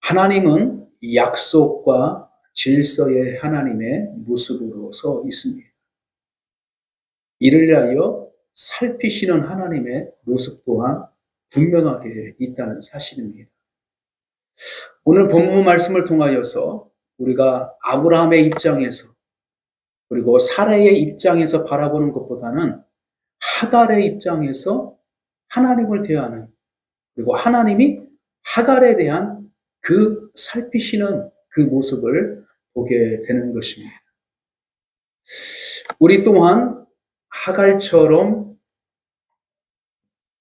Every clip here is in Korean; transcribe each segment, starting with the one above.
하나님은 약속과 질서의 하나님의 모습으로 서 있습니다. 이를 위하여 살피시는 하나님의 모습 또한 분명하게 있다는 사실입니다. 오늘 본문 말씀을 통하여서 우리가 아브라함의 입장에서 그리고 사라의 입장에서 바라보는 것보다는 하갈의 입장에서 하나님을 대하는 그리고 하나님이 하갈에 대한 그 살피시는 그 모습을 보게 되는 것입니다. 우리 또한 하갈처럼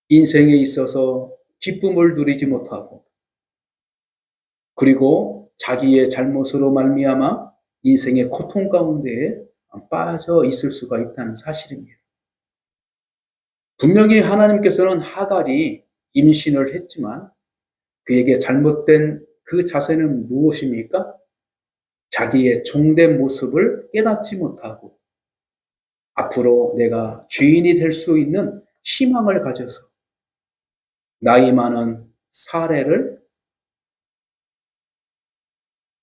인생에 있어서 기쁨을 누리지 못하고 그리고 자기의 잘못으로 말미암아 인생의 고통 가운데에 빠져 있을 수가 있다는 사실입니다. 분명히 하나님께서는 하갈이 임신을 했지만 그에게 잘못된 그 자세는 무엇입니까? 자기의 종된 모습을 깨닫지 못하고 앞으로 내가 주인이 될 수 있는 희망을 가져서 나이 많은 사례를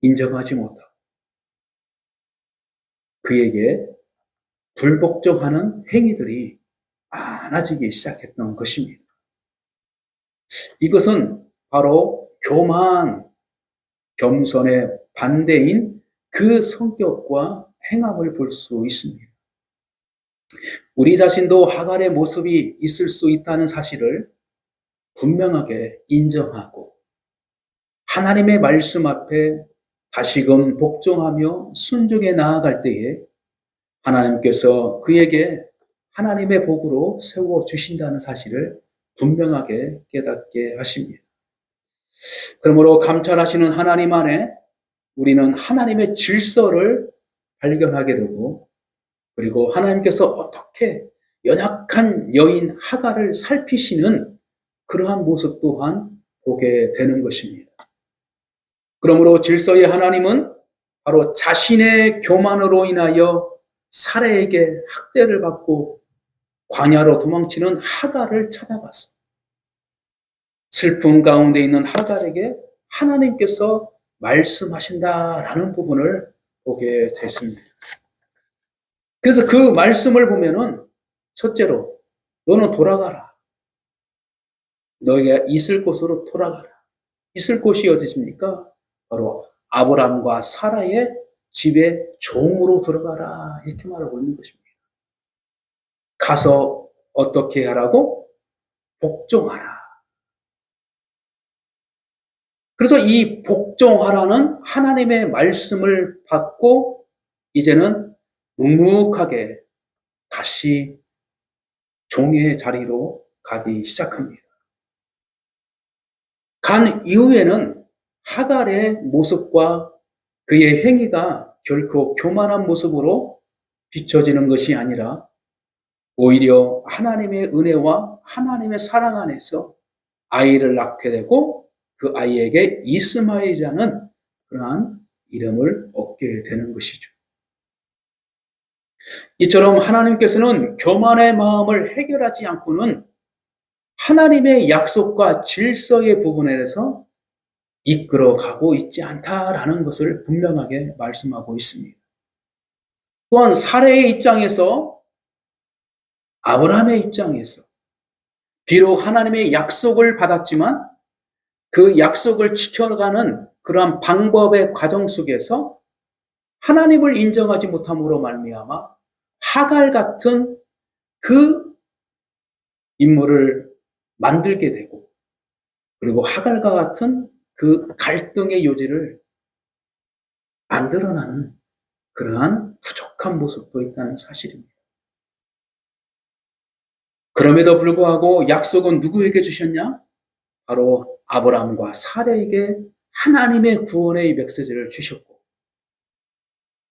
인정하지 못하고 그에게 불복종하는 행위들이 많아지기 시작했던 것입니다. 이것은 바로 교만, 겸손의 반대인 그 성격과 행함을 볼 수 있습니다. 우리 자신도 하갈의 모습이 있을 수 있다는 사실을 분명하게 인정하고 하나님의 말씀 앞에 다시금 복종하며 순종해 나아갈 때에 하나님께서 그에게 하나님의 복으로 세워 주신다는 사실을 분명하게 깨닫게 하십니다. 그러므로 감찰하시는 하나님 안에 우리는 하나님의 질서를 발견하게 되고 그리고 하나님께서 어떻게 연약한 여인 하가를 살피시는 그러한 모습 또한 보게 되는 것입니다. 그러므로 질서의 하나님은 바로 자신의 교만으로 인하여 사례에게 학대를 받고 광야로 도망치는 하가를 찾아가서 슬픔 가운데 있는 하갈에게 하나님께서 말씀하신다라는 부분을 보게 됐습니다. 그래서 그 말씀을 보면은 첫째로 너는 돌아가라. 너희가 있을 곳으로 돌아가라. 있을 곳이 어디십니까? 바로 아브람과 사라의 집에 종으로 들어가라. 이렇게 말하고 있는 것입니다. 가서 어떻게 하라고? 복종하라. 그래서 이 복종하라는 하나님의 말씀을 받고 이제는 묵묵하게 다시 종의 자리로 가기 시작합니다. 간 이후에는 하갈의 모습과 그의 행위가 결코 교만한 모습으로 비춰지는 것이 아니라 오히려 하나님의 은혜와 하나님의 사랑 안에서 아이를 낳게 되고 그 아이에게 이스마엘이라는 그러한 이름을 얻게 되는 것이죠. 이처럼 하나님께서는 교만의 마음을 해결하지 않고는 하나님의 약속과 질서의 부분에 대해서 이끌어 가고 있지 않다라는 것을 분명하게 말씀하고 있습니다. 또한 사례의 입장에서 아브라함의 입장에서 비록 하나님의 약속을 받았지만 그 약속을 지켜가는 그러한 방법의 과정 속에서 하나님을 인정하지 못함으로 말미암아 하갈 같은 그 인물을 만들게 되고 그리고 하갈과 같은 그 갈등의 요지를 만들어나는 그러한 부족한 모습도 있다는 사실입니다. 그럼에도 불구하고 약속은 누구에게 주셨냐? 바로 아브라함과 사례에게 하나님의 구원의 메시지를 주셨고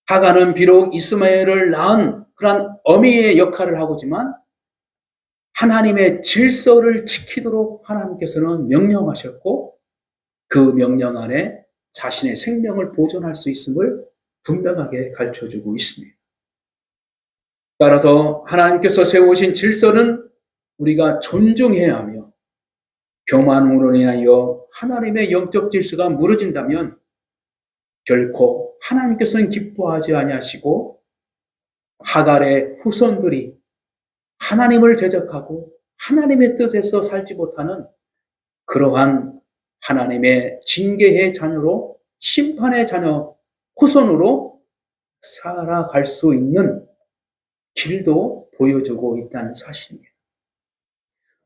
하가는 비록 이스마엘을 낳은 그러한 어미의 역할을 하고지만 하나님의 질서를 지키도록 하나님께서는 명령하셨고 그 명령 안에 자신의 생명을 보존할 수 있음을 분명하게 가르쳐 주고 있습니다. 따라서 하나님께서 세우신 질서는 우리가 존중해야 하며 교만으로 인하여 하나님의 영적 질서가 무너진다면 결코 하나님께서는 기뻐하지 아니하시고 하갈의 후손들이 하나님을 대적하고 하나님의 뜻에서 살지 못하는 그러한 하나님의 징계의 자녀로 심판의 자녀 후손으로 살아갈 수 있는 길도 보여주고 있다는 사실입니다.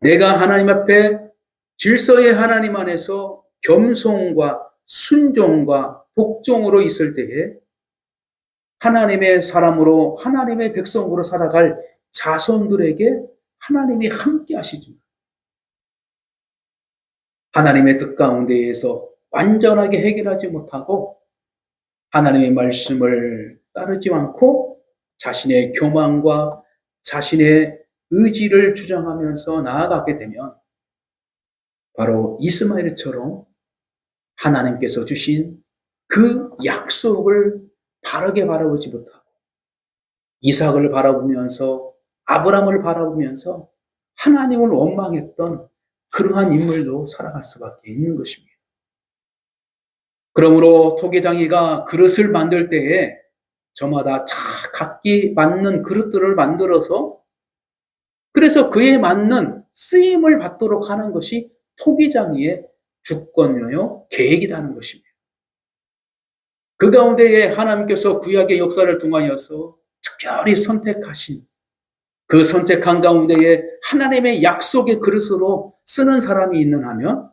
내가 하나님 앞에 질서의 하나님 안에서 겸손과 순종과 복종으로 있을 때에 하나님의 사람으로 하나님의 백성으로 살아갈 자손들에게 하나님이 함께 하시죠. 하나님의 뜻 가운데에서 완전하게 해결하지 못하고 하나님의 말씀을 따르지 않고 자신의 교만과 자신의 의지를 주장하면서 나아가게 되면 바로 이스마엘처럼 하나님께서 주신 그 약속을 바르게 바라보지 못하고 이삭을 바라보면서 아브람을 바라보면서 하나님을 원망했던 그러한 인물도 살아갈 수밖에 있는 것입니다. 그러므로 토계장이가 그릇을 만들 때에 저마다 다 각기 맞는 그릇들을 만들어서 그래서 그에 맞는 쓰임을 받도록 하는 것이 토기장이의 주권이요 계획이라는 것입니다. 그 가운데에 하나님께서 구약의 역사를 통하여서 특별히 선택하신 그 선택한 가운데에 하나님의 약속의 그릇으로 쓰는 사람이 있는 하면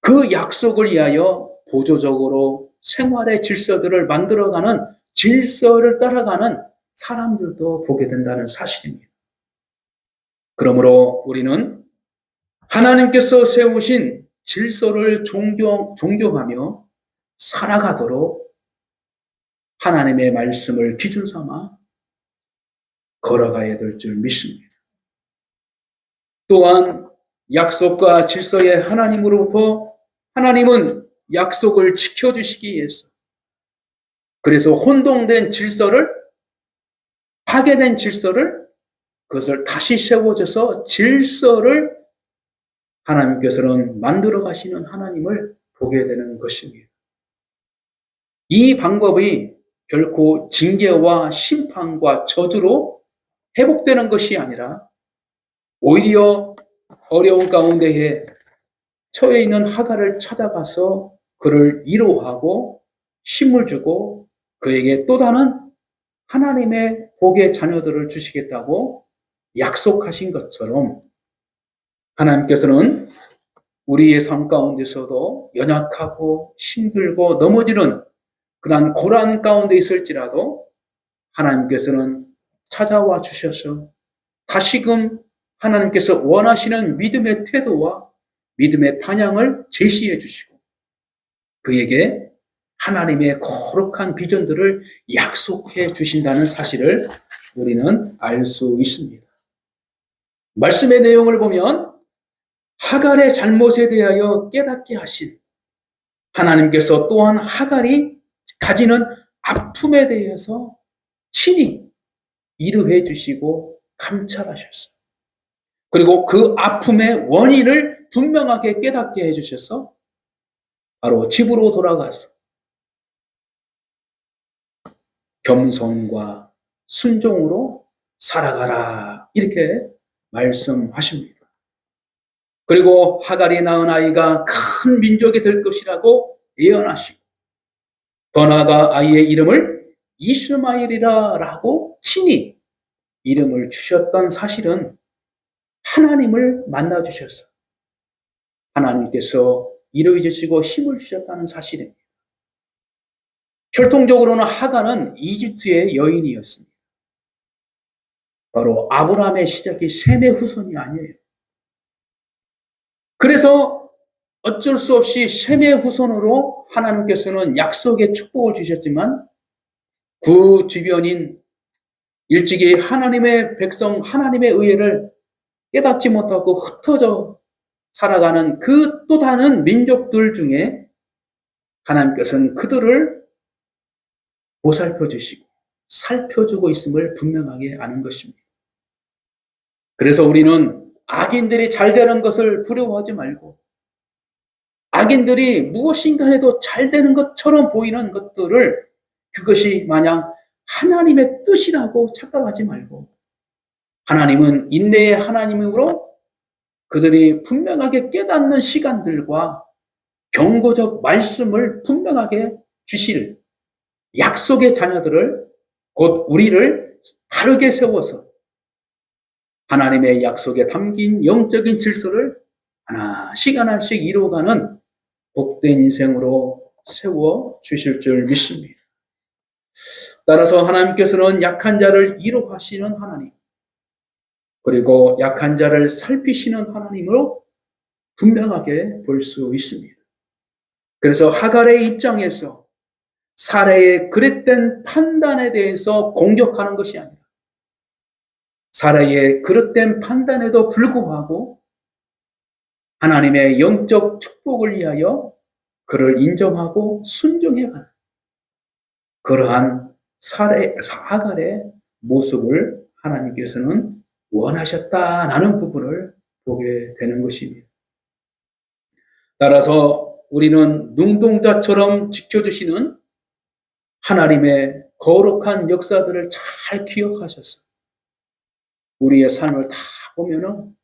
그 약속을 위하여 보조적으로 생활의 질서들을 만들어가는 질서를 따라가는 사람들도 보게 된다는 사실입니다. 그러므로 우리는 하나님께서 세우신 질서를 존경, 존경하며 살아가도록 하나님의 말씀을 기준 삼아 걸어가야 될 줄 믿습니다. 또한 약속과 질서의 하나님으로부터 하나님은 약속을 지켜주시기 위해서 그래서 혼동된 질서를 파괴된 질서를 그것을 다시 세워져서 질서를 하나님께서는 만들어 가시는 하나님을 보게 되는 것입니다. 이 방법이 결코 징계와 심판과 저주로 회복되는 것이 아니라 오히려 어려운 가운데에 처해 있는 하가를 찾아가서 그를 위로하고 힘을 주고 그에게 또 다른 하나님의 복의 자녀들을 주시겠다고 약속하신 것처럼 하나님께서는 우리의 삶 가운데서도 연약하고 힘들고 넘어지는 그러한 고난 가운데 있을지라도 하나님께서는 찾아와 주셔서 다시금 하나님께서 원하시는 믿음의 태도와 믿음의 방향을 제시해 주시고 그에게 하나님의 거룩한 비전들을 약속해 주신다는 사실을 우리는 알 수 있습니다. 말씀의 내용을 보면 하갈의 잘못에 대하여 깨닫게 하신 하나님께서 또한 하갈이 가지는 아픔에 대해서 친히 이루해 주시고 감찰하셨어요. 그리고 그 아픔의 원인을 분명하게 깨닫게 해주셔서 바로 집으로 돌아가서 겸손과 순종으로 살아가라 이렇게 말씀하십니다. 그리고 하갈이 낳은 아이가 큰 민족이 될 것이라고 예언하시고 더 나아가 아이의 이름을 이스마일이라라고 친히 이름을 주셨던 사실은 하나님을 만나 주셔서 하나님께서 이루어 주시고 힘을 주셨다는 사실입니다. 혈통적으로는 하가는 이집트의 여인이었습니다. 바로 아브라함의 시작이 셈의 후손이 아니에요. 그래서 어쩔 수 없이 셈의 후손으로 하나님께서는 약속의 축복을 주셨지만 그 주변인 일찍이 하나님의 백성, 하나님의 의회를 깨닫지 못하고 흩어져 살아가는 그 또 다른 민족들 중에 하나님께서는 그들을 보살펴 주시고 살펴주고 있음을 분명하게 아는 것입니다. 그래서 우리는 악인들이 잘 되는 것을 부러워하지 말고 악인들이 무엇인가 해도 잘 되는 것처럼 보이는 것들을 그것이 마냥 하나님의 뜻이라고 착각하지 말고 하나님은 인내의 하나님으로 그들이 분명하게 깨닫는 시간들과 경고적 말씀을 분명하게 주실 약속의 자녀들을 곧 우리를 바르게 세워서 하나님의 약속에 담긴 영적인 질서를 하나씩 하나씩 이루어가는 복된 인생으로 세워 주실 줄 믿습니다. 따라서 하나님께서는 약한 자를 이로하시는 하나님, 그리고 약한 자를 살피시는 하나님으로 분명하게 볼 수 있습니다. 그래서 하갈의 입장에서 사례의 그릇된 판단에 대해서 공격하는 것이 아니라 사례의 그릇된 판단에도 불구하고 하나님의 영적 축복을 위하여 그를 인정하고 순종해가는 그러한 사례, 사갈의 모습을 하나님께서는 원하셨다라는 부분을 보게 되는 것입니다. 따라서 우리는 눈동자처럼 지켜주시는 하나님의 거룩한 역사들을 잘 기억하셔서 우리의 삶을 다 보면은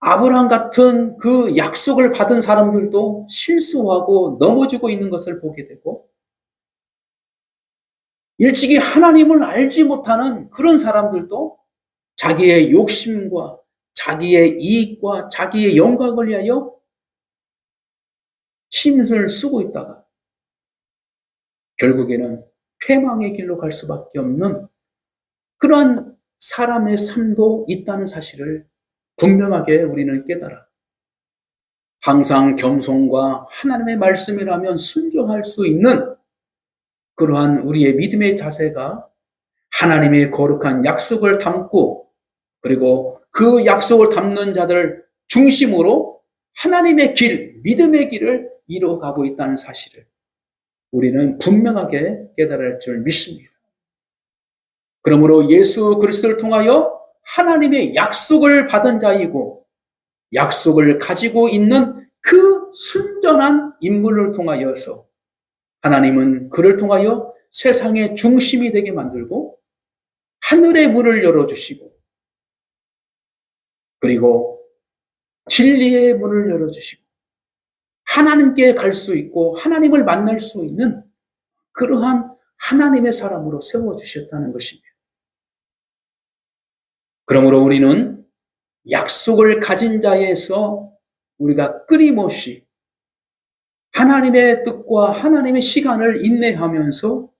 아브라함 같은 그 약속을 받은 사람들도 실수하고 넘어지고 있는 것을 보게 되고 일찍이 하나님을 알지 못하는 그런 사람들도 자기의 욕심과 자기의 이익과 자기의 영광을 위하여 힘을 쓰고 있다가 결국에는 패망의 길로 갈 수밖에 없는 그런 사람의 삶도 있다는 사실을 분명하게 우리는 깨달아. 항상 겸손과 하나님의 말씀이라면 순종할 수 있는 그러한 우리의 믿음의 자세가 하나님의 거룩한 약속을 담고 그리고 그 약속을 담는 자들 중심으로 하나님의 길, 믿음의 길을 이루어가고 있다는 사실을 우리는 분명하게 깨달을 줄 믿습니다. 그러므로 예수 그리스도를 통하여 하나님의 약속을 받은 자이고 약속을 가지고 있는 그 순전한 인물을 통하여서 하나님은 그를 통하여 세상의 중심이 되게 만들고 하늘의 문을 열어주시고 그리고 진리의 문을 열어주시고 하나님께 갈 수 있고 하나님을 만날 수 있는 그러한 하나님의 사람으로 세워주셨다는 것입니다. 그러므로 우리는 약속을 가진 자에서 우리가 끊임없이 하나님의 뜻과 하나님의 시간을 인내하면서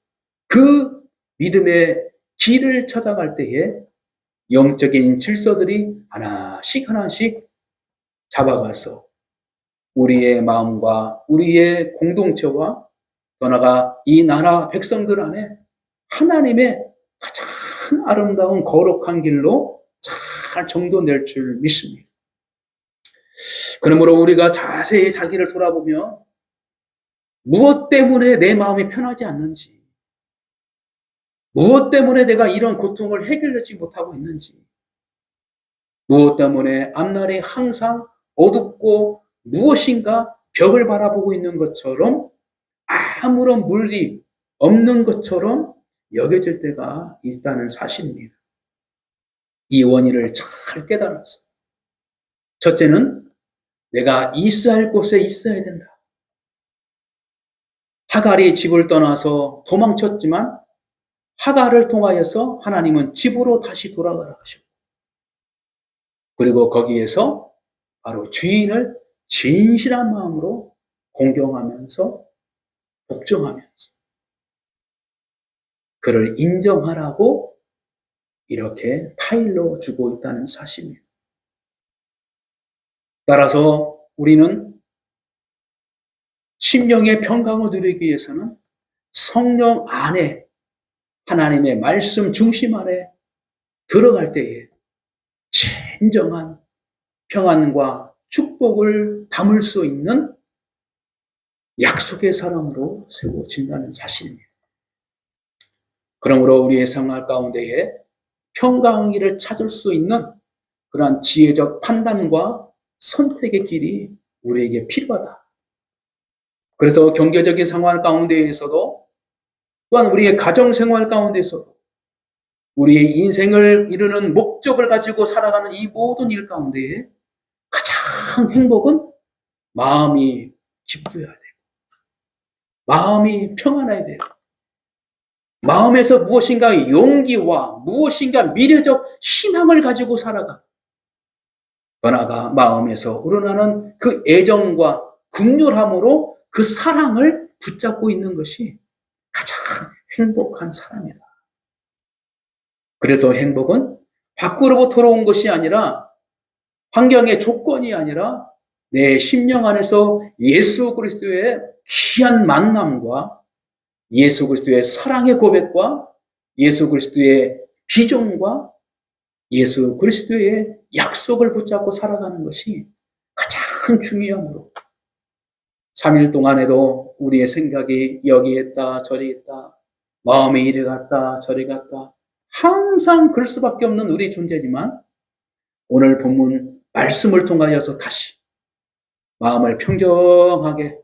그 믿음의 길을 찾아갈 때에 영적인 질서들이 하나씩 하나씩 잡아가서 우리의 마음과 우리의 공동체와 떠나가 이 나라 백성들 안에 하나님의 가장 아름다운 거룩한 길로 잘 정도 낼줄 믿습니다. 그러므로 우리가 자세히 자기를 돌아보며 무엇 때문에 내 마음이 편하지 않는지, 무엇 때문에 내가 이런 고통을 해결하지 못하고 있는지, 무엇 때문에 앞날이 항상 어둡고 무엇인가 벽을 바라보고 있는 것처럼 아무런 물이 없는 것처럼 여겨질 때가 있다는 사실입니다. 이 원인을 잘 깨달아서 첫째는 내가 있어야 할 곳에 있어야 된다. 하갈이 집을 떠나서 도망쳤지만 하갈을 통하여서 하나님은 집으로 다시 돌아가라 하셨고 그리고 거기에서 바로 주인을 진실한 마음으로 공경하면서 복종하면서 그를 인정하라고 이렇게 타일로 주고 있다는 사실입니다. 따라서 우리는 심령의 평강을 누리기 위해서는 성령 안에 하나님의 말씀 중심 안에 들어갈 때에 진정한 평안과 축복을 담을 수 있는 약속의 사람으로 세워진다는 사실입니다. 그러므로 우리의 생활 가운데에 평강이를 찾을 수 있는 그러한 지혜적 판단과 선택의 길이 우리에게 필요하다. 그래서 경제적인 상황 가운데에서도 또한 우리의 가정 생활 가운데서도 우리의 인생을 이루는 목적을 가지고 살아가는 이 모든 일 가운데 가장 행복은 마음이 기쁘어야 돼요. 마음이 평안해야 돼요. 마음에서 무엇인가 용기와 무엇인가 미래적 희망을 가지고 살아가. 변화가 마음에서 우러나는 그 애정과 극렬함으로 그 사랑을 붙잡고 있는 것이 가장 행복한 사람이다. 그래서 행복은 밖으로부터 온 것이 아니라 환경의 조건이 아니라 내 심령 안에서 예수 그리스도의 귀한 만남과 예수 그리스도의 사랑의 고백과 예수 그리스도의 비전과 예수 그리스도의 약속을 붙잡고 살아가는 것이 가장 중요하므로 3일 동안에도 우리의 생각이 여기 있다 저리 있다 마음이 이리 갔다 저리 갔다 항상 그럴 수밖에 없는 우리 존재지만 오늘 본문 말씀을 통하여서 다시 마음을 평정하게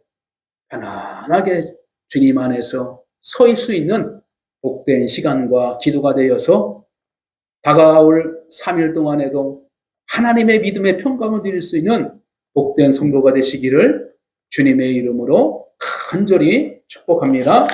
편안하게 주님 안에서 서일 수 있는 복된 시간과 기도가 되어서 다가올 3일 동안에도 하나님의 믿음의 평강을 드릴 수 있는 복된 성도가 되시기를 주님의 이름으로 간절히 축복합니다.